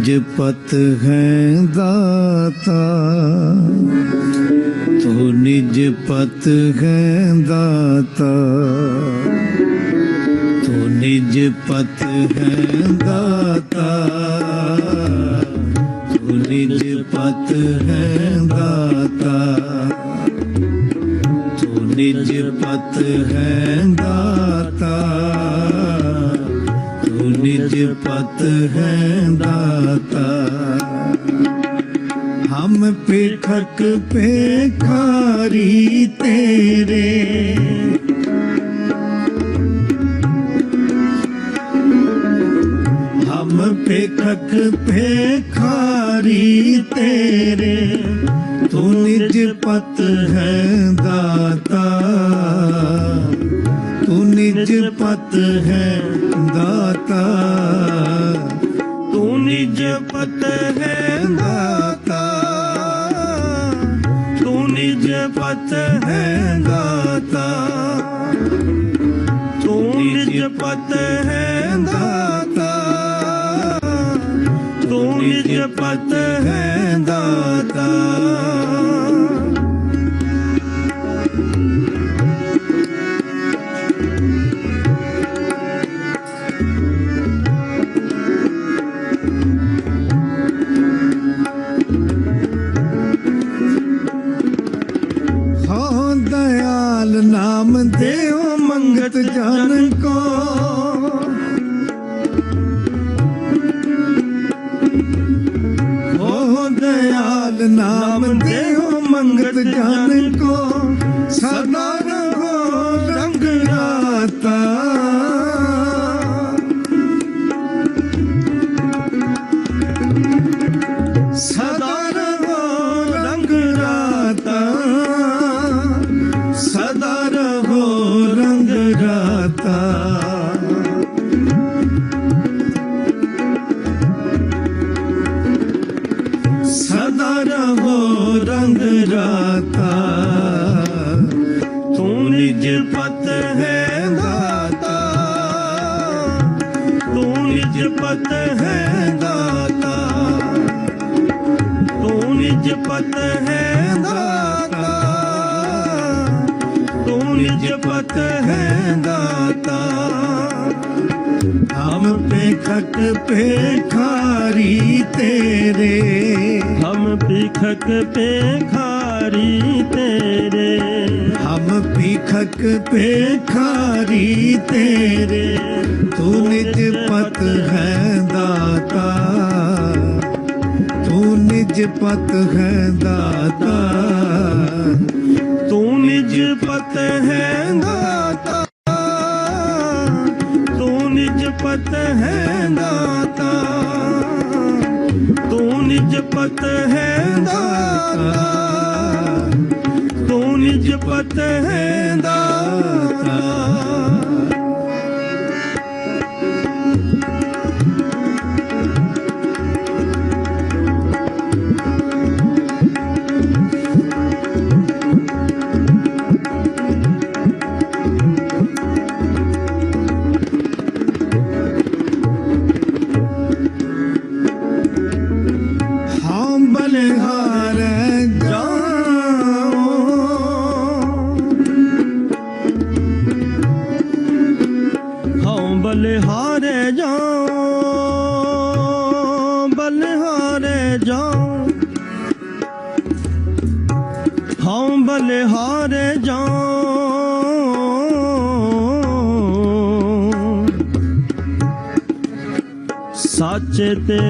ਨਿਜ ਪਤ ਹੈ ਦਾਤਾ, ਤੂੰ ਨਿਜ ਪਤ ਹੈ ਦਾਤਾ, ਤੂੰ ਨਿਜ ਪਤ ਹੈ ਦਾਤਾ, ਤੂੰ ਨਿਜ ਪਤ ਹੈ ਦਾਤਾ। ਨਿਜ ਪਤ ਹੈ ਦਾਤਾ। ਹਮ ਪੇਖਕ ਪੇਖਾਰੀ ਤੇਰੇ। ਹਮ ਪੇਖਕ ਪੇਖਾਰੀ ਤੇਰੇ। ਤੂੰ ਨਿਜ ਪਤ ਹੈ ਦਾਤਾ। ਨਿਜ ਪਤ ਹੈ ਦਾਤਾ। ਤੂੰ ਨਿਜ ਪਤ ਹੈ ਦਾਤਾ। ਤੂੰ ਨਿਜ ਪਤ ਹੈ ਦਾਤਾ। ਤੂੰ ਨਿਜ ਪਤ ਹੈ ਦਾਤਾ। ਤੂੰ ਨਿਜ ਪਤ ਹੈ ਦਾਤਾ। Ram ਤੂੰ ਨਿਜ ਪਤ ਹੈ ਦਾਤਾ। ਹਮ ਪੇਖਕ ਪੇਖਾਰੀ ਤੇਰੇ। ਹਮ ਭਿਖਕ ਪੇਖਾਰੀ ਤੇਰੇ। ਹਮ ਪੀਖਕ ਪੇਖਾਰੀ ਤੇਰੇ। ਤੂੰ ਨਿਜ ਪਤ ਹੈ ਦਾਤਾ। ਤੂੰ ਨਿਜ ਪਤ ਹੈ ਦਾਤਾ। ਨਿਜ ਪਤ ਹੈ ਦਾਤਾ। ਤੂੰ ਨਿਜ ਪਤ ਹੈ ਦਾਤਾ। ਤੂੰ ਨਿਜ ਪਤ ਹੈ ਦਾਤਾ। ਤੂੰ ਨਿਜ ਪਤ ਹੈ ਦਾਤਾ।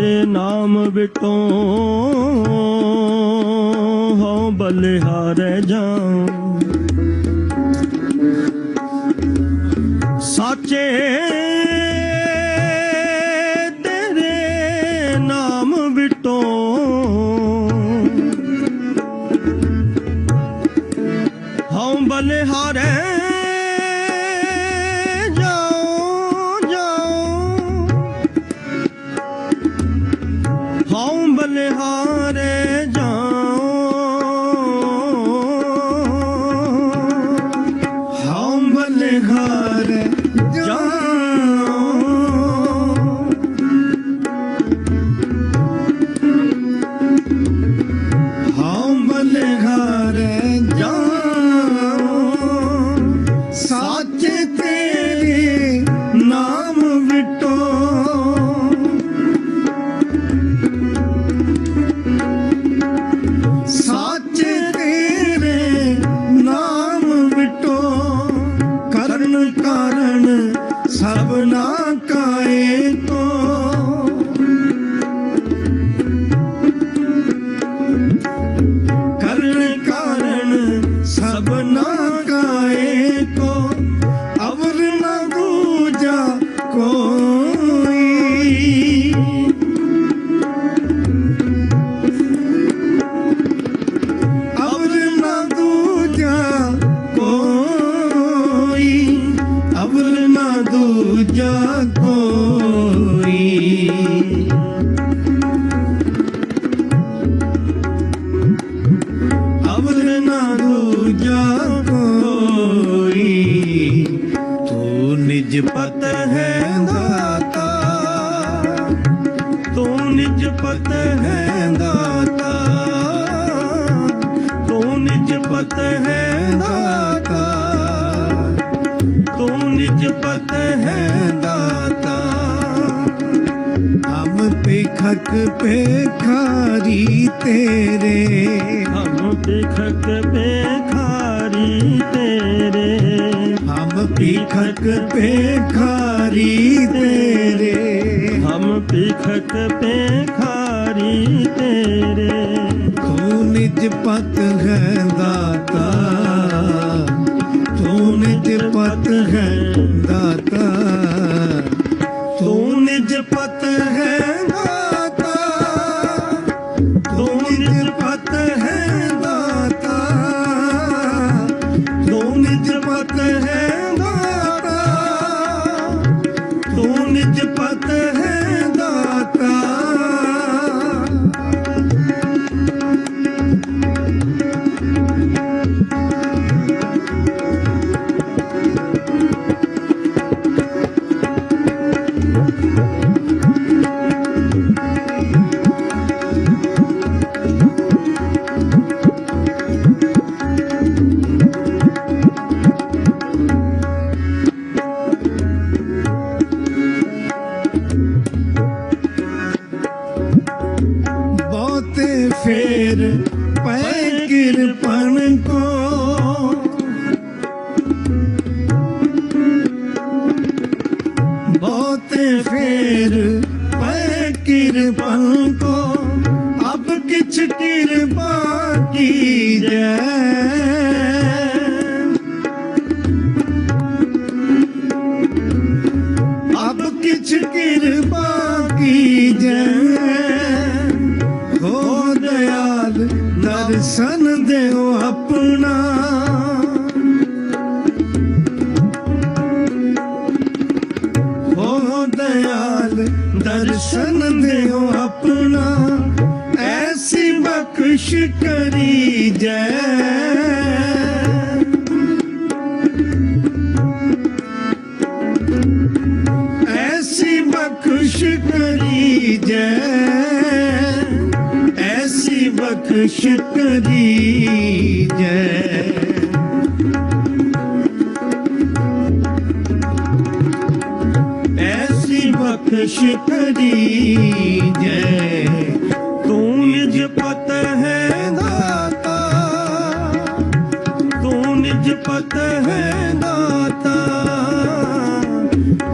ਤੇਰੇ ਨਾਮ ਵਿਟੋ ਹਉ ਬਲਿਹਾਰੇ ਜਾਉ। ਸਾਚੇ लाजपत है दाता हम पे खक पे खारी तेरे हम पे खक पे खारी तेरे हम पे खक पे खारी तेरे हम पे खक पे खारी तेरे तू निज पत है दाता ਪਤ ਹੈ ਦਾਤਾ। ਕਿਰਪਨ ਕੋ ਅਬ ਕਿਛ ਕਿਰਪਾ ਕੀਜੈ ਅਬ ਕਿਛ ਕਿਰਪਾ ਕੀਜੈ ਹੋ ਦਇਆਲ ਦਰਸ਼ਨ ਦਿਓ ਆਪਣਾ ਬਖਸ਼ ਕਰੀ ਜੈ ਐਸੀ ਬਖਸ਼ ਕਰੀ ਜੈ ਐਸੀ ਬਖਸ਼ ਕਰੀ ਜੈ ਬਖਸ਼ ਕਰੀ ਜੈ ਨਿਜ ਪਤ ਹੈ ਦਾਤਾ,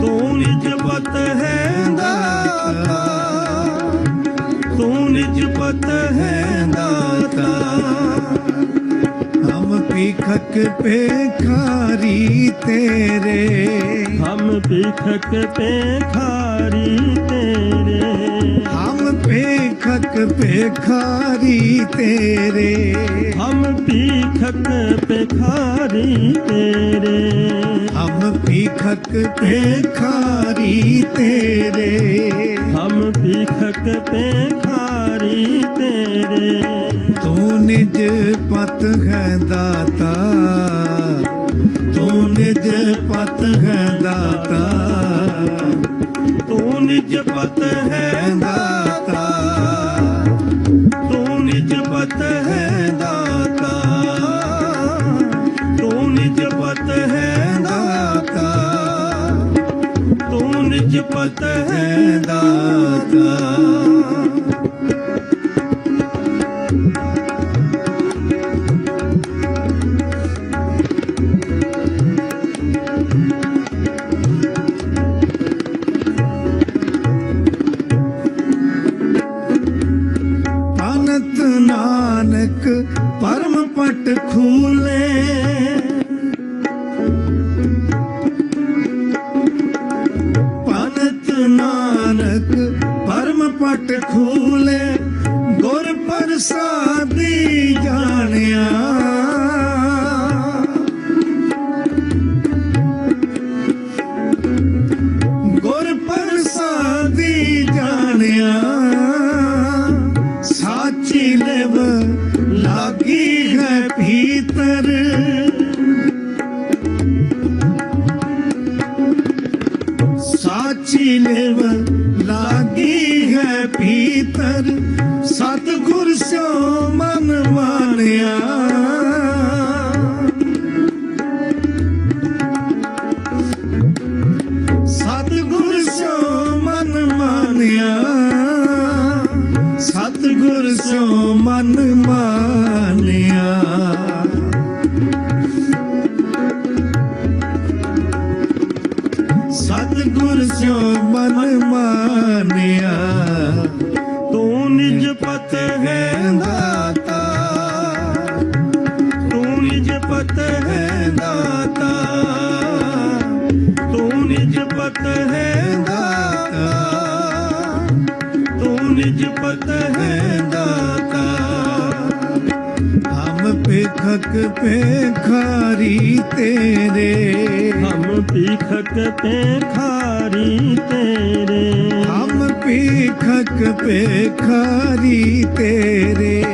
ਤੂੰ ਨਿਜ ਪਤ ਹੈ ਦਾਤਾ, ਤੂੰ ਨਿਜ ਪਤ ਹੈ ਦਾਤਾ। ਹਮ ਪੀਖਕ ਪੇਖਾਰੀ ਤੇਰੇ, ਹਮ ਪੀਖਕ ਪੇਖਾਰੀ ਤੇਰੇ। ਭਿਖਾਰੀ ਤੇਰੇ ਹਮ ਭੀਖਤ ਭਿਖਾਰੀ ਤੇਰੇ ਹਮ ਭੀਖਤ ਭਿਖਾਰੀ ਤੇਰੇ ਹਮ ਭੀਖਤ ਭਿਖਾਰੀ ਤੇਰੇ ਤੂੰ ਨਿਜ ਪਤ ਹੈ ਦਾਤਾ ਤੂੰ ਨਿਜ ਪਤ ਹੈ ਦਾਤਾ ਤੂੰ ਨਿਜ ਪਤ ਹੈ ਦਾਤਾ ਤੂੰ ਨਿਜ ਪਤ ਹੈ है ਨਿਜ ਪਤ ਹੈ ਦਾਤਾ ਤੂੰ ਨਿਜ ਪਤ ਹੈ ਦਾਤਾ ਤੂੰ ਨਿਜ ਪਤ ਹੈ ਦਾਤਾ ਤੂੰ ਨਿਜ ਪਤ ਹੈ ਦਾਤਾ ਹਮ ਪੇਖਕ ਪੇਖਾਰੀ ਤੇਰੇ। ਹਮ ਭੀਖਕ ਪੇਖਾਰੀ ਤੇਰੇ। ਹਮ ਪੇਖਕ ਪੇਖਾਰੀ ਤੇਰੇ।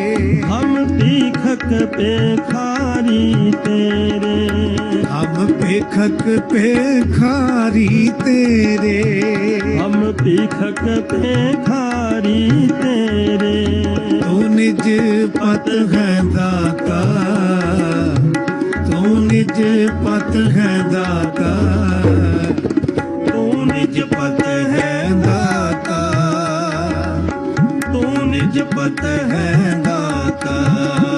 ਹਮ ਭੀਖਕ ਪੇਖਾਰੀ ਤੇਰੇ। ਹਮ ਪੇਖਕ ਪੇਖਾਰੀ ਤੇਰੇ। ਹਮ ਭੀਖਕ ਪੇਖਾਰੀ ਤੇਰੇ। ਤੂੰ ਨਿਜ ਪਤ ਹੈ ਦਾਤਾ। ਤੂੰ ਨਿਜ ਪਤ ਹੈ ਦਾਤਾ। ਨਿਜ ਪਤ ਹੈ ਦਾਤਾ। ਤੂੰ ਨਿਜ ਪਤ ਹੈ ਦਾਤਾ।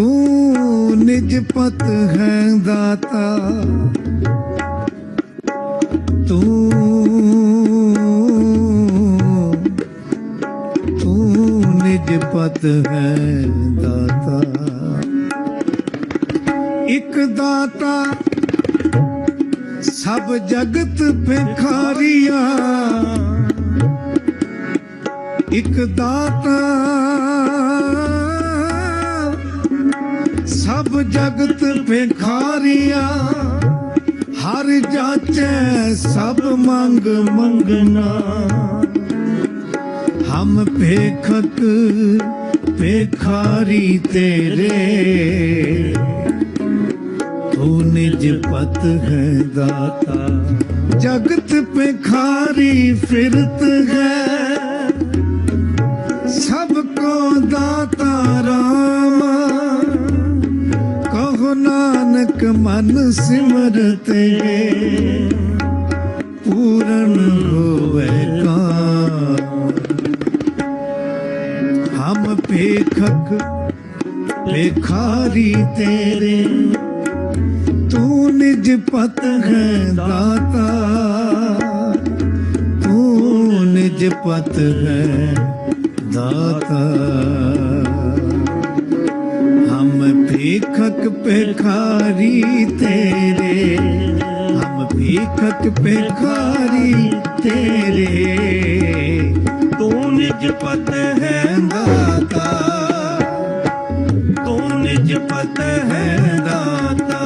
ਤੂੰ ਨਿਜ ਪਤ ਹੈ ਦਾਤਾ। ਤੂੰ ਤੂੰ ਨਿਜ ਪਤ ਹੈ ਦਾਤਾ। ਇੱਕ ਦਾਤਾ ਸਭ ਜਗਤ ਭਿਖਾਰੀਆ। ਇੱਕ ਦਾਤਾ ਸਭ ਜਗਤ ਭਿਖਾਰੀਆਂ, ਹਰ ਜਾਚੈ ਸਭ ਮੰਗ ਮੰਗਣਾ। ਹਮ ਭੇਖਕ ਭੇਖਾਰੀ ਤੇਰੇ, ਤੂੰ ਨਿਜ ਪਤ ਹੈ ਦਾਤਾ। ਜਗਤ ਭਿਖਾਰੀ ਫਿਰਤ ਹੈ, ਸਭ ਕੋ ਦਾਤਾ ਰਾਮ। ਨਾਨਕ ਮਨ ਸਿਮਰਤੇ ਪੂਰਨ ਹੋਵੇ ਕਾ ਹਮ ਭੇਖਕ ਭੇਖਾਰੀ ਤੇਰੇ। ਤੂੰ ਨਿਜ ਪਤ ਹੈ ਦਾਤਾ। ਤੂੰ ਨਿਜ ਪਤ ਹੈ ਦਾਤਾ। ਹਮ ਭੇਖਕ ਭੇਖਾਰੀ ਤੇਰੇ, ਹਮ ਭੇਖਕ ਭੇਖਾਰੀ ਤੇਰੇ। ਤੂੰ ਨਿਜ ਪਤ ਹੈ ਦਾਤਾ, ਤੂੰ ਨਿਜ ਪਤ ਹੈ ਦਾਤਾ। ਤੂੰ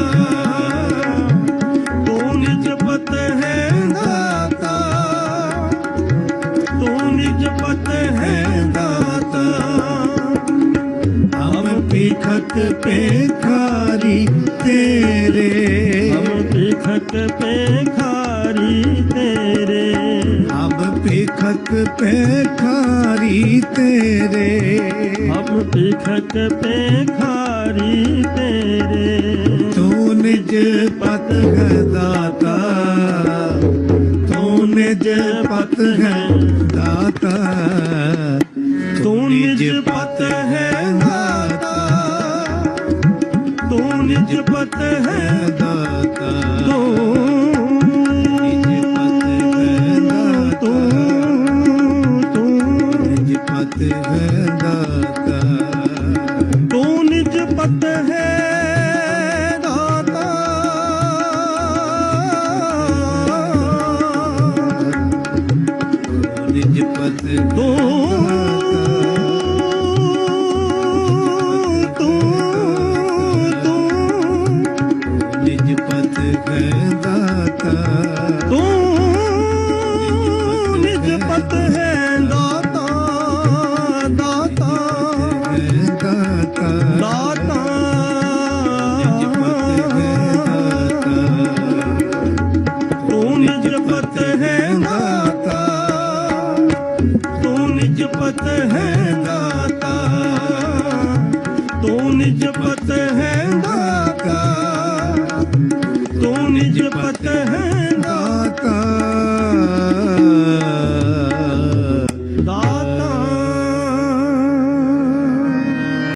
ਭੇਖਕ ਭੇਖਾਰੀ ਤੇਰੇ। ਹਮ ਭਿਖਕ ਪੇਖਾਰੀ ਤੇਰੇ। ਹਮ ਭੇਖਕ ਭੇਖਾਰੀ ਤੇਰੇ। ਹਮ ਭਿਖਕ ਪੇਖਾਰੀ ਤੇਰੇ। ਤੂੰ ਨਿਜ ਪਤ ਹੈ ਦਾਤਾ। ਤੂੰ ਨਿਜ ਪਤ ਹੈ ਦਾਤਾ। ਤੂੰ ਨਿਜ ਪਤ ਹੈ ਤੂੰ ਪਤ ਹੈ ਦਾਤਾ। ਤੂੰ